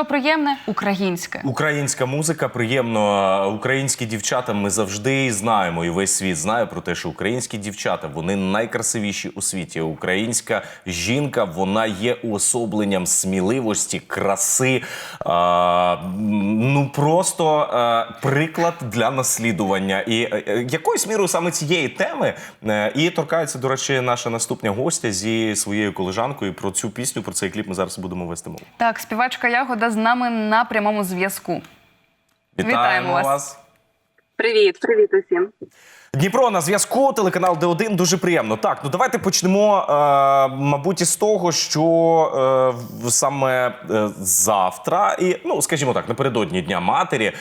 Що приємне українське. Українська музика приємно. Українські дівчата ми завжди знаємо, і весь світ знає про те, що українські дівчата вони найкрасивіші у світі. Українська жінка вона є уособленням сміливості, краси. А, ну просто а, приклад для наслідування. І е, е, якоюсь мірою саме цієї теми е, і торкається, до речі, наша наступна гостя зі своєю колежанкою. Про цю пісню, про цей кліп ми зараз будемо вести мову. Так, співачка Ягода з нами на прямому зв'язку. Вітаємо вас. вас. Привіт, привіт усім. Дніпро на зв'язку, телеканал Д1. Дуже приємно. Так, ну давайте почнемо, е, мабуть, із того, що е, саме е, завтра, і ну скажімо так, напередодні Дня матері, е,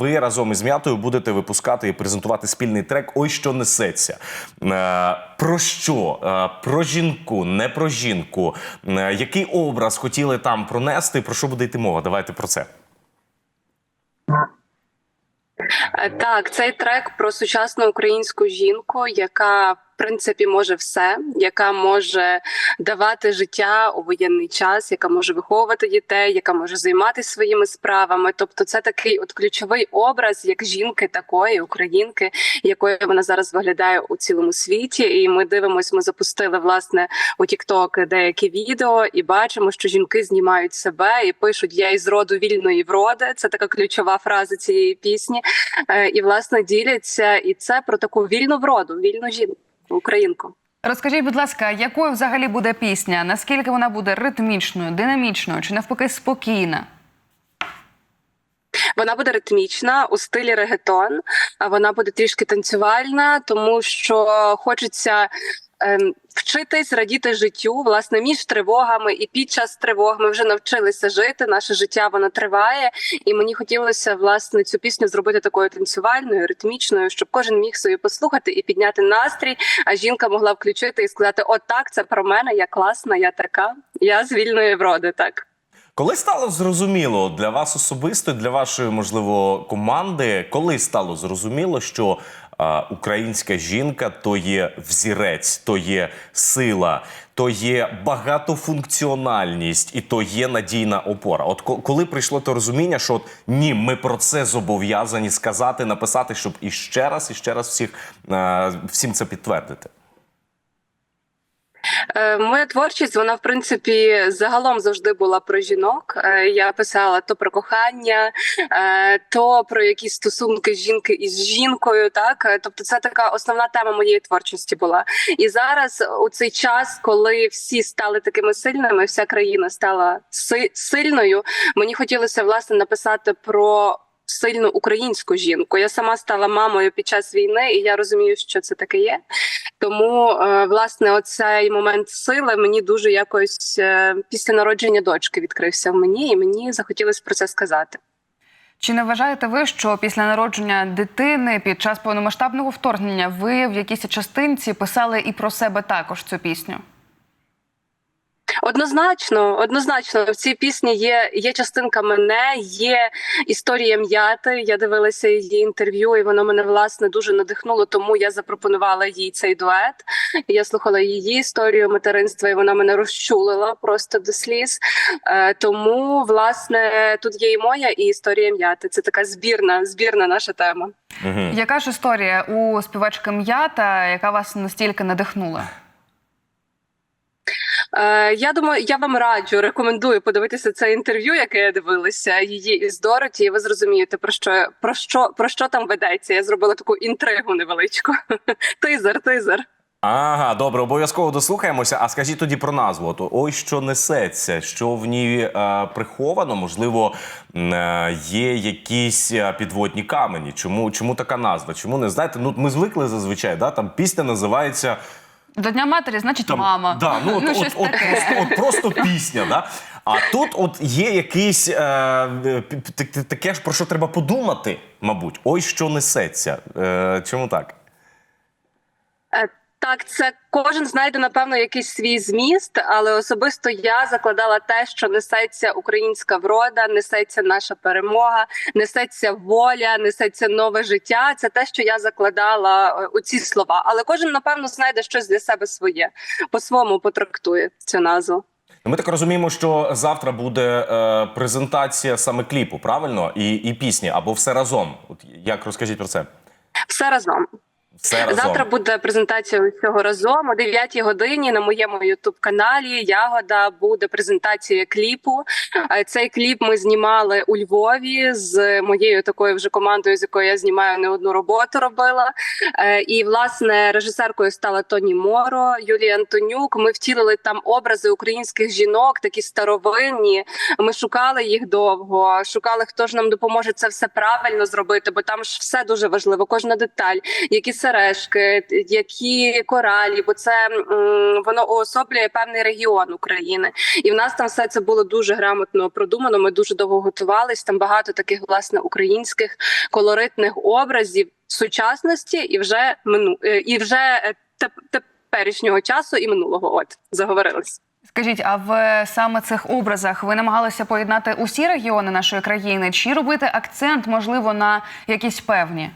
ви разом із м'ятою будете випускати і презентувати спільний трек Ой, що несеться. Е, про що? Е, про жінку, не про жінку. Е, який образ хотіли там пронести? Про що буде йти мова? Давайте про це. Е, Так, цей трек про сучасну українську жінку, яка принципі може все, яка може давати життя у воєнний час, яка може виховувати дітей, яка може займатися своїми справами. Тобто, це такий от ключовий образ як жінки, такої українки, якою вона зараз виглядає у цілому світі. І ми дивимося, ми запустили власне у TikTok деякі відео і бачимо, що жінки знімають себе і пишуть Я із роду вільної вроди. Це така ключова фраза цієї пісні. Е, І власне діляться, і це про таку вільну вроду, вільну жінку, українку. Розкажіть, будь ласка, якою взагалі буде пісня? Наскільки вона буде ритмічною, динамічною чи навпаки спокійна? Вона буде ритмічна у стилі регетон. а Вона буде трішки танцювальна, тому що хочеться. ем, Вчитись радіти життю власне між тривогами і під час тривог ми вже навчилися жити. Наше життя воно триває, і мені хотілося власне цю пісню зробити такою танцювальною, ритмічною, щоб кожен міг собі послухати і підняти настрій. А жінка могла включити і сказати: От так, це про мене, я класна, я така, я з вільної вроди. Так. Коли стало зрозуміло для вас особисто, для вашої можливо команди, коли стало зрозуміло, що а, українська жінка то є взірець, то є сила, то є багатофункціональність і то є надійна опора. От коли прийшло то розуміння, що от, ні, ми про це зобов'язані сказати, написати, щоб іще раз, і ще раз всіх а, всім це підтвердити. Е, Моя творчість, вона в принципі загалом завжди була про жінок. Е, Я писала то про кохання, е, то про якісь стосунки жінки із жінкою. Так, тобто, це така основна тема моєї творчості була. І зараз, у цей час, коли всі стали такими сильними, вся країна стала си- сильною. Мені хотілося власне написати про. Сильну українську жінку. Я сама стала мамою під час війни, і я розумію, що це таке є. Тому е, власне оцей момент сили мені дуже якось е, після народження дочки відкрився в мені, і мені захотілося про це сказати. Чи не вважаєте ви, що після народження дитини під час повномасштабного вторгнення ви в якійсь частинці писали і про себе також цю пісню? Однозначно, однозначно, в цій пісні є, є частинка мене, є історія м'яти. Я дивилася її інтерв'ю, і воно мене власне дуже надихнуло. Тому я запропонувала їй цей дует. Я слухала її історію материнства, і вона мене розчулила просто до сліз. Е, тому, власне, тут є і моя, і історія м'яти. Це така збірна, збірна наша тема. Угу. Яка ж історія у співачки М'ята, яка вас настільки надихнула? Е, я думаю, я вам раджу, рекомендую подивитися це інтерв'ю, яке я дивилася її із Дороті. І ви зрозумієте про що про що про що там ведеться. Я зробила таку інтригу невеличку. Тизер, тизер. Ага, добре, обов'язково дослухаємося. А скажіть тоді про назву. От, ой, що несеться, що в ній е, приховано, можливо, е, є якісь е, підводні камені. Чому, чому така назва? Чому не знаєте? Ну, ми звикли зазвичай, да? там пісня називається. До Дня матері, значить, Там, мама. Да, ну, от, от, от, просто, от просто пісня, да? А тут от є якийсь е, таке про що треба подумати, мабуть. Ой, що несеться. Е, чому так? Так, це кожен знайде напевно якийсь свій зміст, але особисто я закладала те, що несеться українська врода, несеться наша перемога, несеться воля, несеться нове життя. Це те, що я закладала е, у ці слова. Але кожен напевно знайде щось для себе своє, по-своєму потрактує цю назву. Ми так розуміємо, що завтра буде е, презентація саме кліпу, правильно? І, і пісні, або все разом. От як розкажіть про це? Все разом. Все разом. Завтра буде презентація усього разом о 9 годині на моєму ютуб каналі Ягода буде презентація кліпу. Е, Цей кліп ми знімали у Львові з моєю такою вже командою, з якою я знімаю не одну роботу робила. Е, І власне режисеркою стала Тоні Моро, Юлія Антонюк. Ми втілили там образи українських жінок, такі старовинні. Ми шукали їх довго, шукали, хто ж нам допоможе це все правильно зробити, бо там ж все дуже важливо. Кожна деталь, які сережки, які коралі, бо це воно уособлює певний регіон України. І в нас там все це було дуже грамотно продумано. Ми дуже довго готувались. Там багато таких власне українських колоритних образів сучасності і вже мину е, і вже е, теп- теперішнього часу і минулого. От заговорились. Скажіть, а в саме цих образах ви намагалися поєднати усі регіони нашої країни, чи робити акцент, можливо, на якісь певні?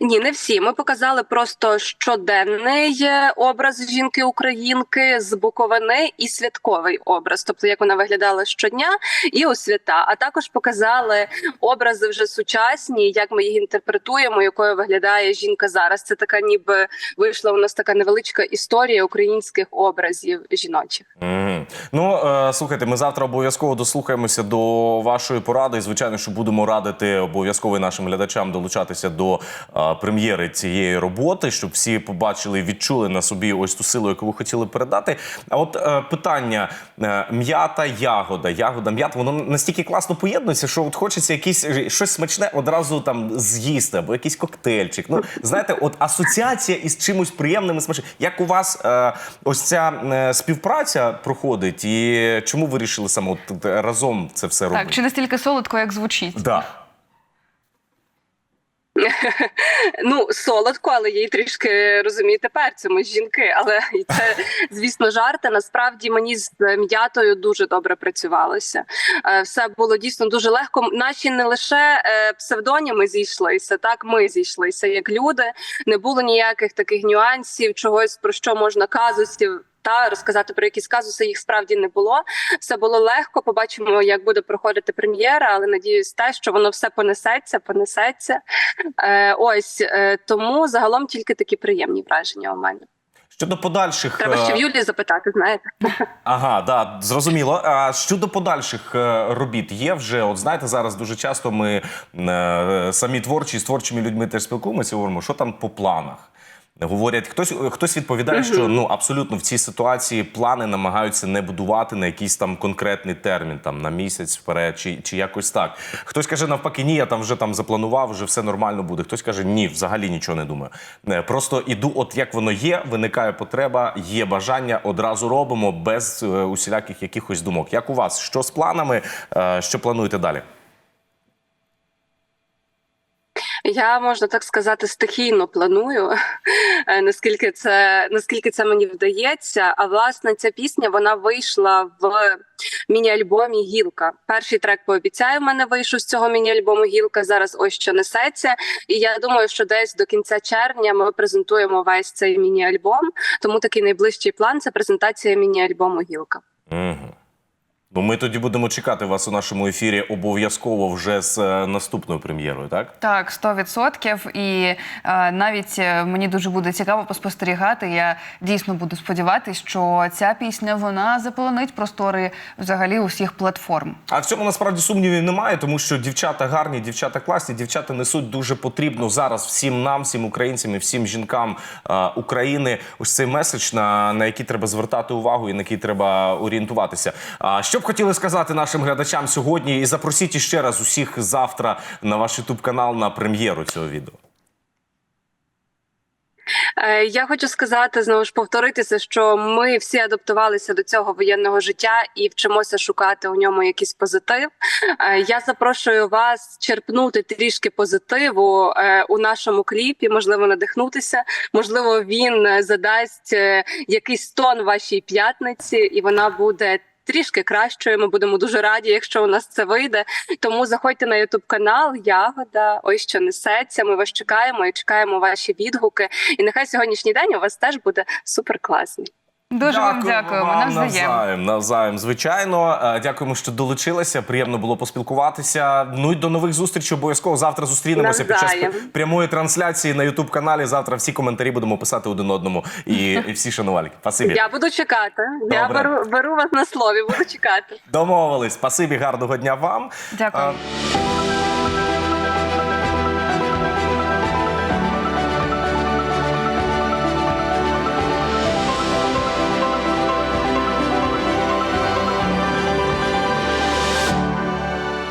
Ні, не всі. Ми показали просто щоденний е, образ жінки-українки з Буковини і святковий образ, тобто як вона виглядала щодня і у свята. А також показали образи вже сучасні, як ми їх інтерпретуємо, якою виглядає жінка зараз. Це така, ніби вийшла у нас така невеличка історія українських образів жіночих. Мгм. Ну е, слухайте, ми завтра обов'язково дослухаємося до вашої поради. І звичайно, що будемо радити обов'язково нашим глядачам долучатися до прем'єри цієї роботи, щоб всі побачили і відчули на собі ось ту силу, яку ви хотіли передати. А от е, питання е, м'ята, ягода, ягода, м'ята, воно настільки класно поєднується, що от хочеться якісь е, щось смачне одразу там з'їсти, або якийсь коктейльчик. Ну знаєте, от асоціація із чимось приємним і смачним. Як у вас ось ця співпраця проходить, і чому ви вирішили саме от разом це все робити? Так, чи настільки солодко, як звучить? Да. Ну, солодко, але є й трішки розумієте, перцю. Ми жінки, але це, звісно, жарти. Насправді мені з м'ятою дуже добре працювалося. Е, Все було дійсно дуже легко. Наші не лише е, псевдоніми зійшлися, так ми зійшлися як люди. Не було ніяких таких нюансів, чогось про що можна казусів. Та розказати про якісь казуси їх справді не було. Все було легко. Побачимо, як буде проходити прем'єра, але надіюсь, те, що воно все понесеться, понесеться. Е, ось е, тому загалом тільки такі приємні враження у мене. Щодо подальших Треба ще е, в Юлії запитати. Знаєте, Ага, да, зрозуміло. А щодо подальших е, робіт є вже. От знаєте, зараз дуже часто ми е, самі творчі з творчими людьми теж спілкуємося. Говоримо, що там по планах. Говорять, хтось хтось відповідає, що ну абсолютно в цій ситуації плани намагаються не будувати на якийсь там конкретний термін, там на місяць вперед, чи, чи якось так. Хтось каже, навпаки, ні, я там вже там запланував, вже все нормально буде. Хтось каже, ні, взагалі нічого не думаю. Не, Просто іду, от як воно є, виникає потреба, є бажання, одразу робимо без е, усіляких якихось думок. Як у вас? Що з планами? Е, що плануєте далі? Я можна так сказати, стихійно планую. Наскільки це наскільки це мені вдається? А власне ця пісня вона вийшла в міні-альбомі Гілка. Перший трек пообіцяю в мене вийшов з цього міні-альбому Гілка. Зараз ось що несеться. І я думаю, що десь до кінця червня ми презентуємо весь цей міні-альбом. Тому такий найближчий план це презентація міні-альбому Гілка. Угу. Ну, ми тоді будемо чекати вас у нашому ефірі обов'язково вже з е, наступною прем'єрою, так? Так, 100%. І е, навіть е, мені дуже буде цікаво поспостерігати. Я дійсно буду сподіватися, що ця пісня вона заполонить простори взагалі усіх платформ. А в цьому насправді сумнівів немає, тому що дівчата гарні, дівчата класні, дівчата несуть дуже потрібно зараз всім нам, всім українцям і всім жінкам е, України. Ось цей меседж, на, на який треба звертати увагу і на який треба орієнтуватися. А що б хотіли сказати нашим глядачам сьогодні? І запросіть іще раз усіх завтра на ваш ютуб канал на прем'єру цього відео. Е, Я хочу сказати знову ж повторитися, що ми всі адаптувалися до цього воєнного життя і вчимося шукати у ньому якийсь позитив. Е, Я запрошую вас черпнути трішки позитиву е, у нашому кліпі, можливо, надихнутися. Можливо, він задасть якийсь тон вашій п'ятниці, і вона буде. Трішки кращою. Ми будемо дуже раді, якщо у нас це вийде. Тому заходьте на Ютуб канал Ягода. Ось що несеться. Ми вас чекаємо і чекаємо ваші відгуки. І нехай сьогоднішній день у вас теж буде супер класний. Дуже вам дякуємо. вам Навзаєм. навзаєм, навзаєм. Звичайно, Е, дякуємо, що долучилися. Приємно було поспілкуватися. Ну і до нових зустрічей. Обов'язково завтра зустрінемося під час прямої трансляції на Ютуб каналі. Завтра всі коментарі будемо писати один одному і, і всі шанувальники. Спасибі. Я буду чекати. Я беру беру вас на слові, буду чекати. Домовились. Спасибі, гарного дня вам. Дякую. Е,